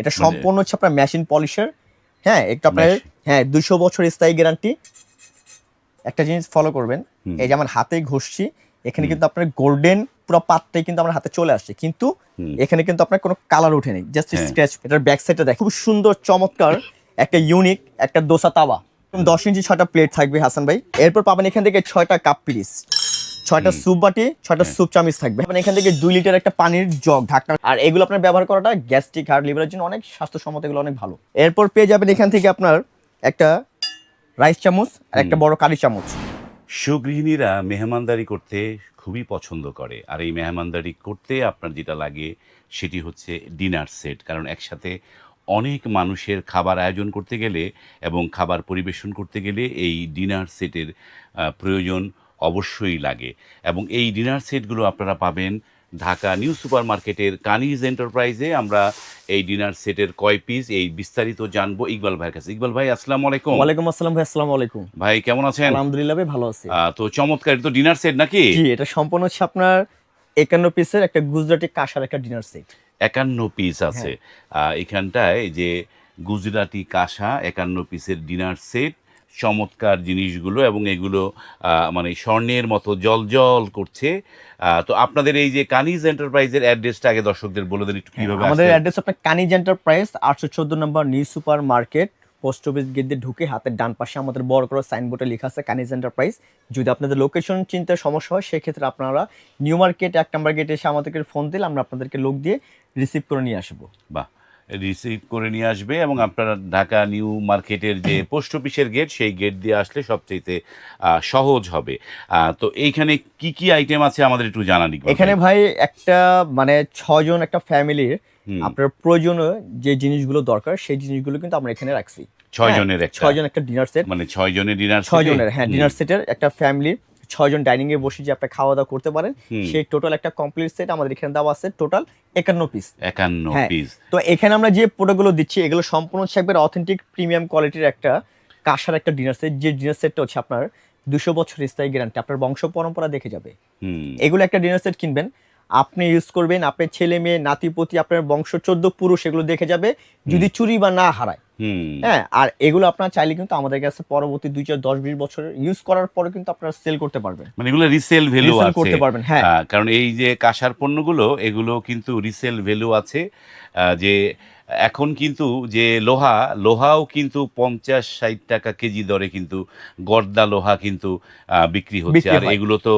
এটা সম্পূর্ণ হচ্ছে আপনার মেশিন পলিশের হ্যাঁ একটু আপনার হ্যাঁ দুইশো বছর স্থায়ী গ্যারান্টি একটা জিনিস ফলো করবেন এই যে আমার হাতে ঘষছি এখানে কিন্তু আপনার গোল্ডেন পুরো পাতটাই কিন্তু আমার হাতে চলে আসছে। কিন্তু এখানে কিন্তু আপনার কোনো কালার ওঠেনি জাস্ট হ্যাঁ। স্ক্র্যাচ এটার ব্যাক সাইডটা দেখ খুব সুন্দর চমৎকার একটা ইউনিক একটা দোসা তাওয়া। দশ ইঞ্চি ছয়টা প্লেট থাকবে হাসান ভাই। এরপর পাবেন এখান থেকে ছয়টা কাপ পিরিস ছয়টা স্যুপ বাটি ছয়টা হ্যাঁ। স্যুপ চামিচ থাকবে। মানে এখান থেকে দুই লিটার একটা পানির জগ ঢাকনা আর এগুলো আপনার ব্যবহার করাটা গ্যাস্ট্রিক হার্ট লিভারের জন্য অনেক স্বাস্থ্যসম্মত এগুলো অনেক ভালো। এরপর পেয়ে যাবেন এখান থেকে আপনার একটা রাইস চামচ আর একটা বড় কারি চামচ। সুগৃহিণীরা মেহমানদারি করতে খুবই পছন্দ করে। আর এই মেহমানদারি করতে আপনার যেটা লাগে সেটি হচ্ছে ডিনার সেট। কারণ একসাথে অনেক মানুষের খাবার আয়োজন করতে গেলে এবং খাবার পরিবেশন করতে গেলে এই ডিনার সেটের প্রয়োজন অবশ্যই লাগে। এবং এই ডিনার সেটগুলো আপনারা পাবেন ঢাকা নিউ সুপার মার্কেটের কানিজ এন্টারপ্রাইজে আমরা এই ডিনার সেটের কয় পিস এই বিস্তারিত জানব ইকবাল ভাইয়ের কাছে। ইকবাল ভাই আসসালামু আলাইকুম। ওয়ালাইকুম আসসালাম ভাই আসসালামু আলাইকুম। ভাই কেমন আছেন? আলহামদুলিল্লাহ ভাই ভালো আছি। তো চমৎকার তো ডিনার সেট নাকি? জি এটা সম্পূর্ণ হচ্ছে আপনার একান্ন পিসের একটা গুজরাটি কাঁসার একটা ডিনার সেট একান্ন পিস আছে। আহ, এখানটায় যে গুজরাটি কাঁসা একান্ন পিসের ডিনার সেট চমৎকার জিনিসগুলো এবং এগুলো মানে স্বর্ণের মতো জল জল করছে তো আপনাদের এই যে কানিজ এন্টারপ্রাইজের অ্যাড্রেসটা আগে দর্শকদের বলে দেন একটু কীভাবে আমাদের অ্যাড্রেস আপনার কানিজ এন্টারপ্রাইজ আটশো চোদ্দ নম্বর new super market post office gate দিয়ে ঢুকে হাতের ডান পাশে আমাদের বড় করে সাইনবোর্ডে লেখা আছে কানিজ এন্টারপ্রাইজ। যদি আপনাদের লোকেশন চিন্তার সমস্যা হয় সেক্ষেত্রে আপনারা নিউ মার্কেট এক নম্বর গেটে এসে আমাদেরকে ফোন দিলে আমরা আপনাদেরকে লোক দিয়ে রিসিভ করে নিয়ে আসব। বাহ! রিসিভ করে নিয়ে আসবে এবং আপনারা ঢাকা নিউ মার্কেটের যে পোস্ট অফিসের গেট সেই গেট দিয়ে আসলে সবচেয়ে সহজ হবে। তো এইখানে কি কি আইটেম আছে আমাদের একটু জানান এখানে ভাই। একটা মানে ছজন একটা ফ্যামিলির আপনার প্রয়োজনীয় যে জিনিসগুলো দরকার সেই জিনিসগুলো কিন্তু আমরা এখানে রাখছি। ছয় হ্যাঁ, জনের একটা। ছয়জন একটা ডিনার সেট মানে ছয় জনের ডিনার ছয় জনের হ্যাঁ ডিনার সেটের একটা ফ্যামিলির ছয়জন ডাইনিং এ বসে যে আপনি খাওয়া দাওয়া করতে পারেন সেই টোটাল একটা কমপ্লিট সেট আমাদের এখানে দেওয়া আছে টোটাল একান্ন পিস একান্ন হ্যাঁ। পিস তো এখানে আমরা যে প্রোডাক্টগুলো দিচ্ছি এগুলো সম্পূর্ণ হচ্ছে একবার অথেন্টিক প্রিমিয়াম কোয়ালিটির একটা কাঁসার একটা ডিনার সেট যে ডিনার সেটটা হচ্ছে আপনার দুশো বছর স্থায়ী গ্যারান্টি আপনার বংশ পরম্পরা দেখে যাবে। হুম। এগুলো একটা ডিনার সেট কিনবেন আপনি ইউজ করবেন আপনার ছেলে মেয়ে নাতিপতি আপনার বংশ চোদ্দ পুরুষ এগুলো দেখে যাবে যদি চুরি বা না হারায়। হ্যাঁ আর এগুলো আপনার চাইলে কিন্তু আমাদের কাছে পরবর্তী দুই চার দশ বিশ বছর ইউজ করার পরে কিন্তু আপনারা সেল করতে পারবেন। মানে এগুলো রিসেল ভ্যালু আছে করতে পারবেন, হ্যাঁ। কারণ এই যে কাঁসার পণ্যগুলো এগুলো কিন্তু রিসেল ভ্যালু আছে। যে এখন কিন্তু যে লোহা লোহাও কিন্তু পঞ্চাশ ষাট টাকা কেজি দরে কিন্তু গর্দা লোহা কিন্তু বিক্রি হচ্ছে। আর এগুলো তো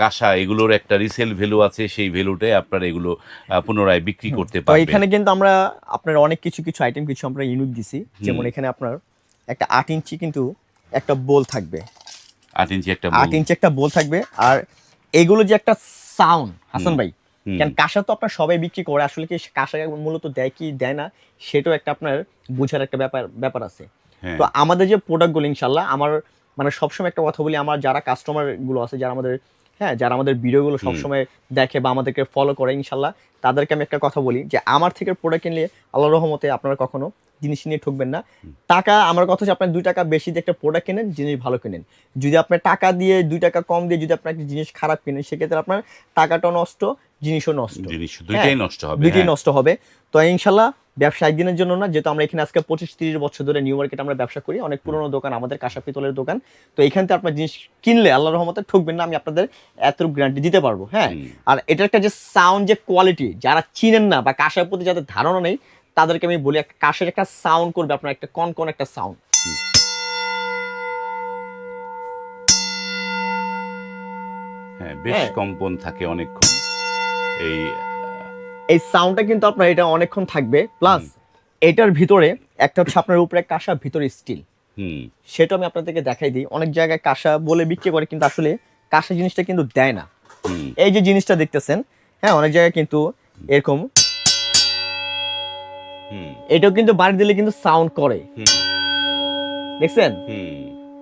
কাঁসা এগুলোর একটা রিসেল ভ্যালু আছে সেই ভ্যালুটাই আপনারা এগুলো পুনরায় বিক্রি করতে পারবেন। এখানে কিন্তু আমরা আপনার অনেক কিছু কিছু আইটেম কিছু আমরা ইউনিক দিছি। যেমন এখানে আপনার একটা আট ইঞ্চি কিন্তু একটা বোল থাকবে। আট ইঞ্চি একটা আট ইঞ্চি একটা বোল থাকবে। আর এগুলো যে একটা সাউন্ড হাসান ভাই। কারণ কাঁসা তো আপনার সবাই বিক্রি করে আসলে কি কাঁসা মূলত দেয় কি দেয় না সেটাও একটা আপনার বোঝার একটা ব্যাপার ব্যাপার আছে হ্যাঁ। তো আমাদের যে প্রোডাক্টগুলো ইনশাল্লাহ আমার মানে সবসময় একটা কথা বলি আমার যারা কাস্টমারগুলো আছে যারা আমাদের হ্যাঁ যারা আমাদের ভিডিওগুলো সবসময় দেখে বা আমাদেরকে ফলো করে ইনশাল্লাহ তাদেরকে আমি একটা কথা বলি যে আমার থেকে প্রোডাক্ট কিনলে আল্লাহ রহমতে আপনারা কখনো জিনিস নিয়ে ঠকবেন না। টাকা আমার কথা হচ্ছে আপনার দুই টাকা বেশি দিয়ে একটা প্রোডাক্ট কেনেন জিনিস ভালো কেনেন। যদি আপনার টাকা দিয়ে দুই টাকা কম দিয়ে যদি আপনার একটা জিনিস খারাপ কেনেন সেক্ষেত্রে আপনার টাকাটাও নষ্ট জিনিসও নষ্ট। জিনিস দুইটাই হ্যাঁ, নষ্ট হবে দুইটাই হ্যাঁ। নষ্ট হবে। তো ইনশাল্লাহ ব্যবসা একদিনের জন্য না যেহেতু আমরা এখানে আজকে পঁচিশ তিরিশ বছর ধরে নিউ মার্কেট আমরা ব্যবসা করি অনেক পুরনো দোকান আমাদের কাঁসা পিতলের দোকান। তো এখান থেকে আপনার জিনিস কিনলে আল্লাহ রহমতে ঠকবেন না আমি আপনাদের এত গ্যারান্টি দিতে পারব হ্যাঁ? আর এটার একটা যে সাউন্ড যে কোয়ালিটি যারা চিনেন না বা কাঁসার প্রতি যাদের ধারণা নেই তাদেরকে আমি বলি একটা কাঁসের একটা সাউন্ড করবে আপনার একটা কন কন একটা সাউন্ড হ্যাঁ বেশ হ্যাঁ। কম্পন থাকে অনেকক্ষণ এই এই সাউন্ডটা কিন্তু আপনার এটা অনেকক্ষণ থাকবে। প্লাস এটার ভিতরে একটা হচ্ছে আপনার উপরে কাঁসা ভিতরে স্টিল সেটা আমি আপনাদেরকে দেখাই দিই। অনেক জায়গায় কাঁসা বলে বিক্রি করে কিন্তু আসলে কাঁসা জিনিসটা কিন্তু দেয় না। এই যে জিনিসটা দেখতেছেন হ্যাঁ অনেক জায়গায় কিন্তু এরকম। এটাও কিন্তু বাড়ি দিলে কিন্তু সাউন্ড করে। দেখছেন?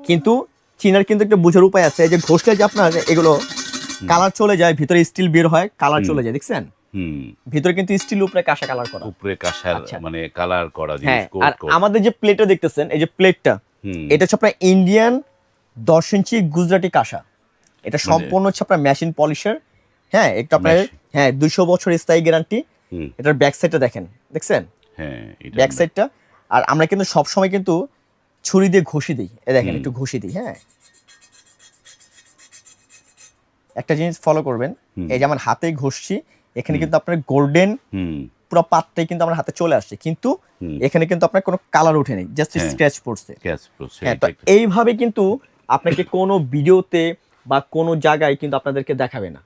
কিন্তু চীনার কিন্তু একটা বোঝার উপায় আছে। এই যে ঘষলে যে আপনার এগুলো কালার চলে যায় ভিতরে স্টিল বের হয় কালার চলে যায়। দেখছেন? ভিতরে কিন্তু স্টিল উপরে কাঁসা কালার করা। উপরে কাঁসার আচ্ছা। মানে কালার করা হ্যাঁ জিনিস আর আমাদের যে প্লেটটা দেখতেছেন এই যে প্লেটটা এটা হচ্ছে আপনার ইন্ডিয়ান দশ ইঞ্চি গুজরাটি কাঁসা। এটা সম্পূর্ণ হচ্ছে আপনার মেশিন পলিশের হ্যাঁ একটু আপনার হ্যাঁ দুইশো বছর স্থায়ী গ্যারান্টি এটার ব্যাক সাইডটা দেখেন দেখছেন? হ্যাঁ এটা ব্যাক সাইডটা আর আমরা কিন্তু সবসময় কিন্তু ছুরি দিয়ে ঘষি দিই। এ দেখেন একটু ঘষি দিই হ্যাঁ। একটা জিনিস ফলো করবেন। এই যে আমার হাতে ঘষছি এখানে কিন্তু আপনার গোল্ডেন পুরো পাতটাই কিন্তু আমার হাতে চলে আসছে। কিন্তু এখানে কিন্তু আপনার কোনো কালার উঠে নেই জাস্ট। স্ক্র্যাচ পড়ছে। হ্যাঁ তো এইভাবে কিন্তু আপনাকে কোনো ভিডিওতে বা কোনো জায়গায় কিন্তু আপনাদেরকে দেখাবে না।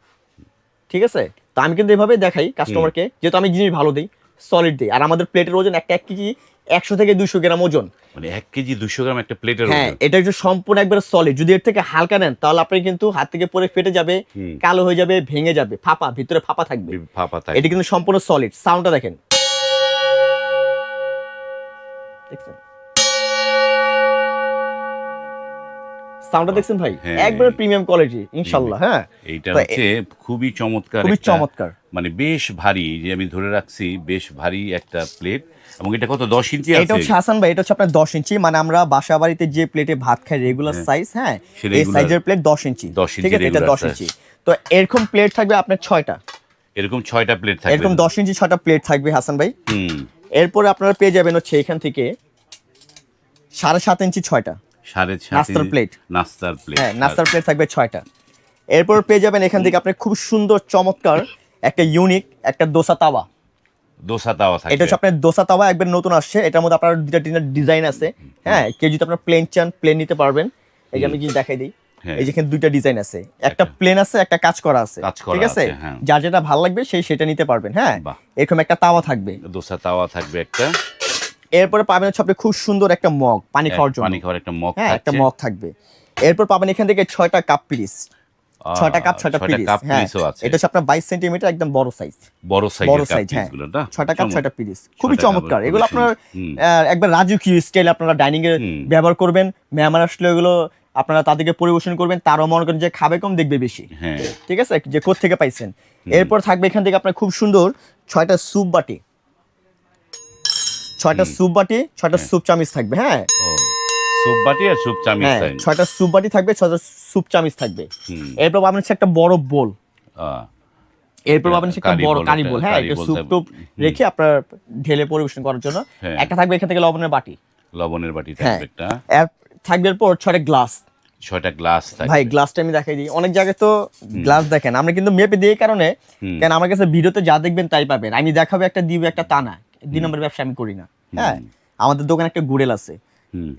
ঠিক আছে? তা আমি কিন্তু এভাবে দেখাই কাস্টমারকে যেহেতু আমি জিনিস ভালো দিই সলিড দিই। আর আমাদের প্লেটের ওজন একটা এক কেজি একশো থেকে দুশো গ্রাম ওজন। মানে এক কেজি দুশো গ্রাম একটা প্লেটের হ্যাঁ এটা একটু সম্পূর্ণ একবার সলিড যদি এর থেকে হালকা নেন তাহলে আপনি কিন্তু হাত থেকে পরে ফেটে যাবে কালো হয়ে যাবে ভেঙে যাবে ফাঁপা ভিতরে ফাঁপা থাকবে। ফাঁপা থাকবে। এটা কিন্তু সম্পূর্ণ সলিড সাউন্ডটা দেখেন। দেখছেন? সাউন্ডটা দেখছেন ভাই? হ্যাঁ। একবারে প্রিমিয়াম কোয়ালিটি ইনশাল্লাহ হ্যাঁ? এইটা হচ্ছে খুবই চমৎকার খুবই চমৎকার। মানে বেশ ভারী যে আমি ধরে রাখছি বেশ ভারী একটা প্লেট এবং এটা কত দশ ইঞ্চি এটা হচ্ছে হাসান ভাই এটা হচ্ছে আপনার দশ ইঞ্চি। মানে আমরা বাসা বাড়িতে যে প্লেটে ভাত খাই রেগুলার সাইজ হ্যাঁ এই সাইজের প্লেট দশ ইঞ্চি। 10 ঠিক আছে ইঞ্চি এটা regular দশ size। ইঞ্চি তো এরকম প্লেট থাকবে আপনার ছয়টা। এরকম ছয়টা প্লেট থাকবে। এরকম দশ ইঞ্চি ছয়টা প্লেট থাকবে হাসান ভাই। হুম। এরপরে আপনারা পেয়ে যাবেন হচ্ছে এখান থেকে সাড়ে সাত ইঞ্চি ছয়টা। সাড়ে সাত নাস্তার plate। নাস্তার প্লেট হ্যাঁ নাস্তার প্লেট থাকবে ছয়টা। এরপর পেয়ে যাবেন এখান থেকে আপনি খুব সুন্দর চমৎকার একটা ইউনিক একটা দোসা তাওয়া। দোসা তাওয়া থাকবে। এটা হচ্ছে আপনার দোসা তাওয়া একবার নতুন আসছে। এটার মধ্যে আপনার দুটা তিনটা ডিজাইন আছে। হ্যাঁ কেউ যদি আপনার প্লেন চান প্লেন নিতে পারবেন। এই যে আমি যদি দেখাই দিই। হ্যাঁ। এই যেখানে দুইটা ডিজাইন আছে। একটা প্লেন আছে একটা কাজ করা আছে। ঠিক আছে? হ্যাঁ। যার যেটা ভালো লাগবে সেই সেটা নিতে পারবেন হ্যাঁ। এরকম একটা তাওয়া থাকবে। দোসা তাওয়া থাকবে একটা। এরপরে পাবেন হচ্ছে আপনি খুব সুন্দর একটা মগ পানি খাওয়ার জন্য। পানি খাওয়ার একটা মগ হ্যাঁ একটা মগ থাকবে। এরপর পাবেন এখান থেকে ছয়টা কাপ পিরিস ছয়টা কাপ ছয়টা কাপ হ্যাঁ এটা হচ্ছে আপনার বাইশ সেন্টিমিটার একদম বড় সাইজ বড় সাইজ বড় সাইজ হ্যাঁ। না? ছয়টা কাপ ছয়টা পিরিস খুবই চমৎকার। এগুলো আপনার একবার রাজকীয় স্টাইল আপনারা ডাইনিং এ ব্যবহার করবেন। মেহমান আসলে এগুলো আপনারা তাদেরকে পরিবেশন করবেন। তারও মনে করেন যে খাবে কম দেখবে বেশি। হ্যাঁ। ঠিক আছে? যে থেকে পাইছেন। এরপর থাকবে এখান থেকে আপনার খুব সুন্দর ছয়টা স্যুপ বাটি। ছয়টা স্যুপ বাটি ছয়টা স্যুপ চামিচ থাকবে হ্যাঁ? স্যুপ বাটি আর স্যুপ চামিচ হ্যাঁ ছয়টা স্যুপ বাটি থাকবে ছয়টা স্যুপ চামিচ থাকবে। এরপর হচ্ছে একটা বড় বোল। এরপর পাবেন হচ্ছে একটা বড় বোল হ্যাঁ স্যুপ টুপ রেখে আপনার ঢেলে পরিবেশন করার জন্য হ্যাঁ। একটা থাকবে এখান থেকে লবণের বাটি। লবণের বাটি হ্যাঁ। থাকবে একটা। থাকবে এরপর ছয়টা গ্লাস ছয়টা গ্লাস থাকবে। ভাই গ্লাসটা আমি দেখাই দিই। অনেক জায়গায় তো গ্লাস দেখেন। আমরা কিন্তু মেপে দিয়ে কারণে। কেন? আমার কাছে ভিডিওতে যা দেখবেন তাই পাবেন। আমি দেখাবো একটা দিব একটা তা না। দুই নম্বর ব্যবসা আমি করি না। হ্যাঁ আমাদের দোকানে একটা গুড়েল আছে।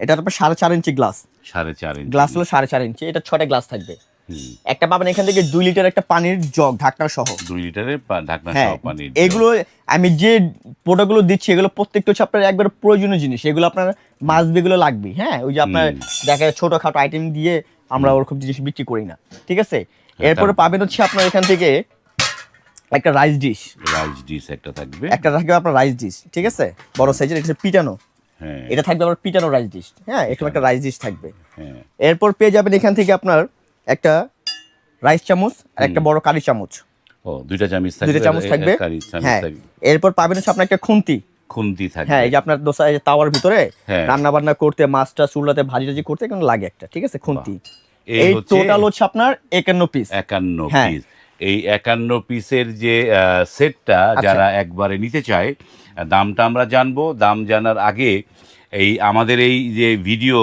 এটা আপনার সাড়ে চার ইঞ্চি গ্লাস। সাড়ে চার ইঞ্চি। গ্লাস হলো সাড়ে চার ইঞ্চি এটা ছয়টা গ্লাস থাকবে। একটা পাবেন এখান থেকে দুই লিটার একটা পানির জগ ঢাকনা সহ। দুই লিটারের ঢাকনা হ্যাঁ সহ পানির এগুলো আমি যে প্রোডাক্টগুলো দিচ্ছি এগুলো প্রত্যেকটা হচ্ছে আপনার একবার প্রয়োজনীয় জিনিস। এগুলো আপনার মাছ এগুলো লাগবে হ্যাঁ? ওই যে আপনার দেখা যায় ছোটখাটো আইটেম দিয়ে আমরা ওরকম জিনিস বিক্রি করি না ঠিক আছে? হ্যাঁ, এরপরে পাবেন হচ্ছে আপনার এখান থেকে একটা রাইস ডিশ রাইস ডিশ একটা থাকবে। একটা থাকবে আপনার রাইস ডিশ ঠিক আছে? বড় সাইজের এটা পিটানো। হ্যাঁ। এটা থাকবে আপনার পিটানো রাইস ডিশ হ্যাঁ এরকম একটা রাইস ডিশ থাকবে। হ্যাঁ। এরপর পেয়ে যাবেন এখান থেকে আপনার একটা রাইস চামচ আর একটা বড় কারি চামচ। ও দুইটা চামচ থাকবে দুইটা চামচ থাকবে। কারি চামচ হ্যাঁ থাকবে। এরপর পাবেন হচ্ছে আপনার একটা খুন্তি। খুন্তি থাকবে। হ্যাঁ এই যে আপনার দোসা এই তাওয়ার ভিতরে। রান্না বান্না করতে মাছটা চুলাতে ভাজি টাজি করতে লাগে একটা ঠিক আছে? খুন্তি। এই টোটাল হচ্ছে আপনার একান্ন পিস একান্ন হ্যাঁ। পিস এই একান্ন পিসের যে সেটটা আচ্ছা। যারা একবারে নিতে চায় দামটা আমরা জানব। দাম জানার আগে এই আমাদের এই যে ভিডিও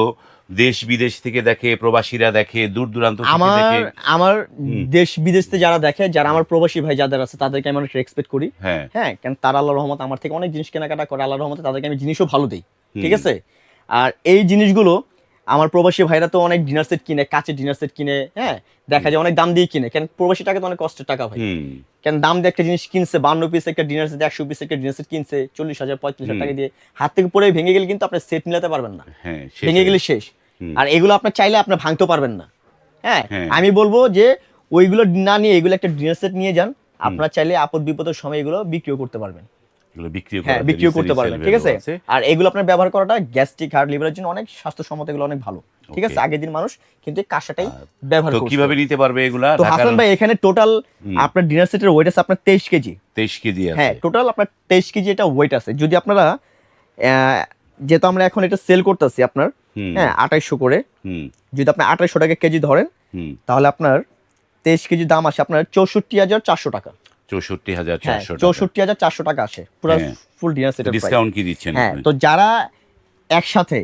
দেশ বিদেশ থেকে দেখে প্রবাসীরা দেখে দূর দূরান্ত আমার আমার দেশ বিদেশ থেকে যারা দেখে যারা আমার প্রবাসী ভাই যাদের আছে তাদেরকে আমি অনেক রেসপেক্ট করি। হ্যাঁ। হ্যাঁ কারণ তারা আল্লাহ রহমত আমার থেকে অনেক জিনিস কেনাকাটা করে আল্লাহ রহমতে তাদেরকে আমি জিনিসও ভালো দিই। ঠিক আছে? আর এই জিনিসগুলো আমার প্রবাসী ভাইরা তো অনেক ডিনার সেট কিনে কাছে ডিনার সেট কিনে হ্যাঁ? দেখা যায় অনেক দাম দিয়ে কিনে। কেন প্রবাসী টাকা তো অনেক কষ্টের টাকা ভাই। কেন দাম দিয়ে একটা জিনিস কিনছে বান্ন পিস একটা ডিনার সেট একশো পিস একটা ডিনার সেট কিনছে চল্লিশ হাজার পঁয়ত্রিশ হাজার টাকা দিয়ে। হাত থেকে পরে ভেঙে গেলে কিন্তু আপনি সেট মিলাতে পারবেন না। হ্যাঁ ভেঙে গেলে শেষ। আর এগুলো আপনার চাইলে আপনি ভাঙতেও পারবেন না। হ্যাঁ? হ্যাঁ। আমি বলব যে ওইগুলো না নিয়ে এগুলো একটা ডিনার সেট নিয়ে যান। আপনার চাইলে আপদ বিপদের সময় এগুলো বিক্রিও করতে পারবেন। এগুলো বিক্রিও হ্যাঁ বিক্রিও করতে পারবেন ঠিক আছে? আর এগুলো আপনার ব্যবহার করাটা গ্যাস্ট্রিক হার্ট লিভারের জন্য অনেক স্বাস্থ্যসম্মত এগুলো অনেক ভালো ঠিক আছে? আগের দিন মানুষ কিন্তু কাঁসাটাই ব্যবহার তো করছে কীভাবে নিতে পারবে এগুলা? তো হাসান ভাই এখানে টোটাল আপনার ডিনার সেটের ওয়েট আছে আপনার তেইশ কেজি। তেইশ কেজি আছে। হ্যাঁ টোটাল আপনার তেইশ কেজি এটা ওয়েট আছে। যদি আপনারা যেহেতু আমরা এখন এটা সেল করতেছি আপনার। হ্যাঁ আঠাইশশো করে হুম। যদি আপনি আঠাইশশো টাকা কেজি ধরেন তাহলে আপনার তেইশ কেজি দাম আসে আপনার চৌষট্টি হাজার চারশো টাকা। চৌষট্টি হাজার হ্যাঁ চৌষট্টি হাজার চারশো টাকা আসে। পুরো। ফুল ডিনার প্রাইস ডিসকাউন্ট কি দিচ্ছেন হ্যাঁ তো যারা একসাথে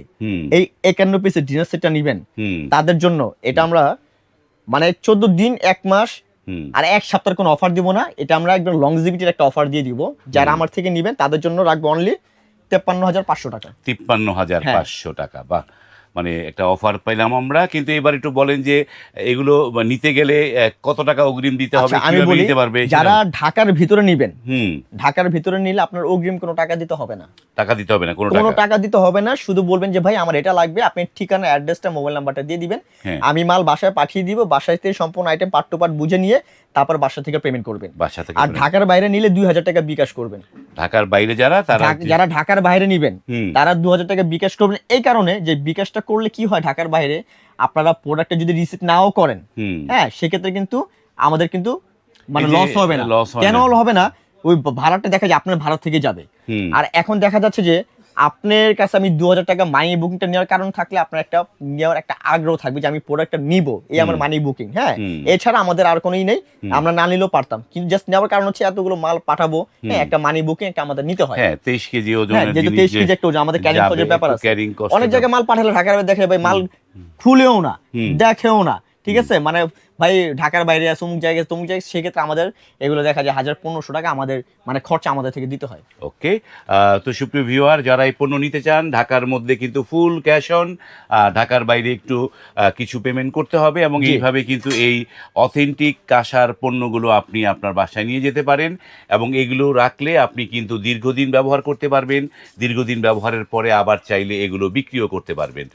এই একান্ন পিসের ডিনার সেটটা নিবেন তাদের জন্য এটা আমরা মানে চোদ্দ দিন এক মাস আর এক সপ্তাহের কোনো অফার দিব না। এটা আমরা একদম লংজিভিটির একটা অফার দিয়ে দিব। যারা আমার থেকে নিবেন তাদের জন্য রাখব অনলি তেপ্পান্ন হাজার পাঁচশো টাকা। তিপ্পান্ন হাজার হ্যাঁ। পাঁচশো টাকা। বাহ। মানে একটা অফার পেলাম আমরা কিন্তু এবার একটু বলেন যে এগুলো নিতে গেলে কত টাকা অগ্রিম দিতে হবে আচ্ছা আমি নিতে পারবে যারা ঢাকার ভিতরে নিবেন হুম। ঢাকার ভিতরে নিলে আপনার অগ্রিম কোনো টাকা দিতে হবে না। টাকা দিতে হবে না কোনো কোনো টাকা। টাকা দিতে হবে না শুধু বলবেন যে ভাই আমার এটা লাগবে আপনি ঠিকানা অ্যাড্রেসটা মোবাইল নাম্বারটা দিয়ে দিবেন। হ্যাঁ। আমি মাল বাসায় পাঠিয়ে দিব বাসায় থেকে সম্পূর্ণ আইটেম পার্ট টু পার্ট বুঝে নিয়ে তারপর বাসা থেকে পেমেন্ট করবেন। বাসা থেকে আর ঢাকার বাইরে নিলে দুই হাজার টাকা বিকাশ করবেন। ঢাকার বাইরে যারা তারা যারা ঢাকার বাইরে নিবেন তারা দু হাজার টাকা বিকাশ করবেন। এই কারণে যে বিকাশটা করলে কি হয় ঢাকার বাইরে আপনারা প্রোডাক্টটা যদি রিসিভ নাও করেন হ্যাঁ সেক্ষেত্রে কিন্তু আমাদের কিন্তু মানে লস হবে না। কেন হবে না? ওই ভাড়াটা দেখা যায় আপনার ভাড়া থেকে যাবে। আর এখন দেখা যাচ্ছে যে আপনার কাছে আমি দু হাজার টাকা মানি বুকিংটা নেওয়ার কারণ থাকলে আপনার একটা নেওয়ার একটা আগ্রহ থাকবে যে আমি প্রোডাক্টটা নিব। এই আমার মানি বুকিং হ্যাঁ? এছাড়া আমাদের আর কোনোই নেই। আমরা না নিলেও পারতাম। কিন্তু জাস্ট নেওয়ার কারণ হচ্ছে এতগুলো মাল পাঠাবো হ্যাঁ একটা মানি বুকিং একটা আমাদের নিতে হয়। হ্যাঁ তেইশ কেজি হ্যাঁ ওজনের যেহেতু তেইশ কেজি একটা ওজন, আমাদের ক্যারিং খরচের ব্যাপার আছে। অনেক জায়গায় মাল পাঠালে ঢাকার দেখে ভাই মাল খুলেও না দেখেও না ঠিক আছে? মানে ভাই ঢাকার বাইরে আছে অমুক জায়গায় তমুক জায়গায় সেক্ষেত্রে আমাদের এগুলো দেখা যায় হাজার পনেরোশো টাকা আমাদের মানে খরচা আমাদের থেকে দিতে হয়। ওকে তো সুপ্রিয় ভিউয়ার যারা এই পণ্য নিতে চান ঢাকার মধ্যে কিন্তু ফুল ক্যাশ অন ঢাকার বাইরে একটু কিছু পেমেন্ট করতে হবে এবং এইভাবে কিন্তু এই অথেন্টিক কাঁসার পণ্যগুলো আপনি আপনার বাসায় নিয়ে যেতে পারেন এবং এগুলো রাখলে আপনি কিন্তু দীর্ঘদিন ব্যবহার করতে পারবেন দীর্ঘদিন ব্যবহারের পরে আবার চাইলে এগুলো বিক্রিও করতে পারবেন।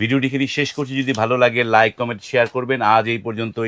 ভিডিওটি শেষ করছি যদি ভালো লাগে লাইক কমেন্ট শেয়ার করবেন। আজ এই পর্যন্তই।